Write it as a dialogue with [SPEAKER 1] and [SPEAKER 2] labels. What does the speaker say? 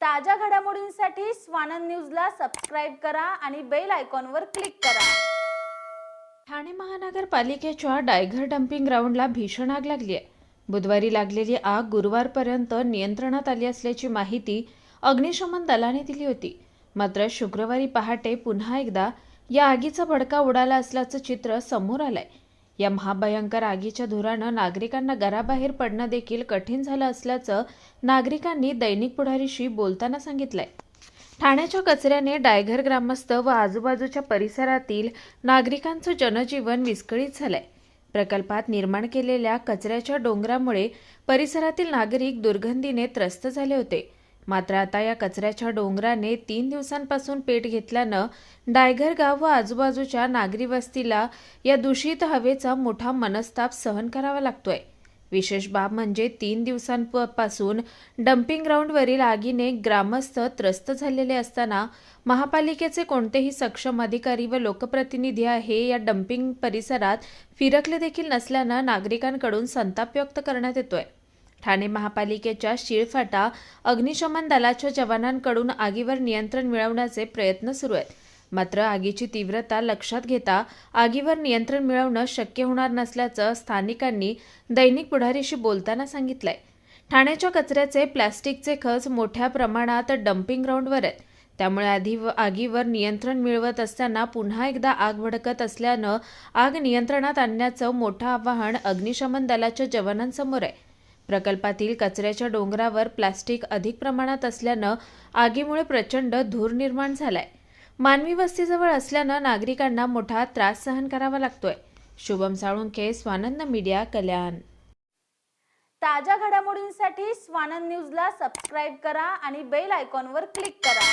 [SPEAKER 1] ताज्या घडामोडींसाठी स्वानंद न्यूजला सबस्क्राईब करा आणि बेल आयकॉनवर क्लिक करा.
[SPEAKER 2] ठाणे महानगरपालिकेच्या डायघर डम्पिंग ग्राउंडला भीषण आग लागली आहे. बुधवारी लागलेली आग गुरुवारपर्यंत नियंत्रणात आली असल्याची माहिती अग्निशमन दलाने दिली होती. मात्र शुक्रवारी पहाटे पुन्हा एकदा या आगीचा भडका उडाला असल्याचं चित्र समोर आलंय. या महाभयंकर आगीच्या धुरानं नागरिकांना घराबाहेर पडणं देखील कठीण झालं असल्याचं नागरिकांनी दैनिक पुढारीशी बोलताना सांगितलंय. ठाण्याच्या कचऱ्याने डायघर ग्रामस्थ व आजूबाजूच्या परिसरातील नागरिकांचं जनजीवन विस्कळीत झालंय. प्रकल्पात निर्माण केलेल्या कचऱ्याच्या डोंगरामुळे परिसरातील नागरिक दुर्गंधीने त्रस्त झाले होते. मात्र आता या कचऱ्याच्या डोंगराने तीन दिवसांपासून पेट घेतल्यानं डायघर गाव व आजूबाजूच्या नागरी वस्तीला या दूषित हवेचा मोठा मनस्ताप सहन करावा लागतोय. विशेष बाब म्हणजे तीन दिवसांपासून डम्पिंग ग्राउंडवरील आगीने ग्रामस्थ त्रस्त झालेले असताना महापालिकेचे कोणतेही सक्षम अधिकारी व लोकप्रतिनिधी आहे या डम्पिंग परिसरात फिरकले देखील नसल्यानं नागरिकांकडून संताप व्यक्त करण्यात येतोय. ठाणे महापालिकेच्या शिळफाटा अग्निशमन दलाच्या जवानांकडून आगीवर नियंत्रण मिळवण्याचे प्रयत्न सुरू आहेत. मात्र आगीची तीव्रता लक्षात घेता आगीवर नियंत्रण मिळवणं शक्य होणार नसल्याचं स्थानिकांनी दैनिक पुढारीशी बोलताना सांगितलंय. ठाण्याच्या कचऱ्याचे प्लॅस्टिकचे खच मोठ्या प्रमाणात डम्पिंग ग्राउंडवर आहेत. त्यामुळे आधी आगीवर नियंत्रण मिळवत असताना पुन्हा एकदा आग भडकत असल्यानं आग नियंत्रणात आणण्याचं मोठं आव्हान अग्निशमन दलाच्या जवानांसमोर आहे. प्रकल्पातील कचऱ्याच्या डोंगरावर प्लास्टिक अधिक प्रमाणात असल्यानं आगीमुळे प्रचंड धूर निर्माण झालाय. मानवी वस्तीजवळ असल्यानं नागरिकांना मोठा त्रास सहन करावा लागतोय. शुभम साळुंखे स्वानंद मीडिया कल्याण.
[SPEAKER 1] ताज्या घडामोडींसाठी स्वानंद न्यूजला सबस्क्राईब करा आणि बेल आयकॉनवर क्लिक करा.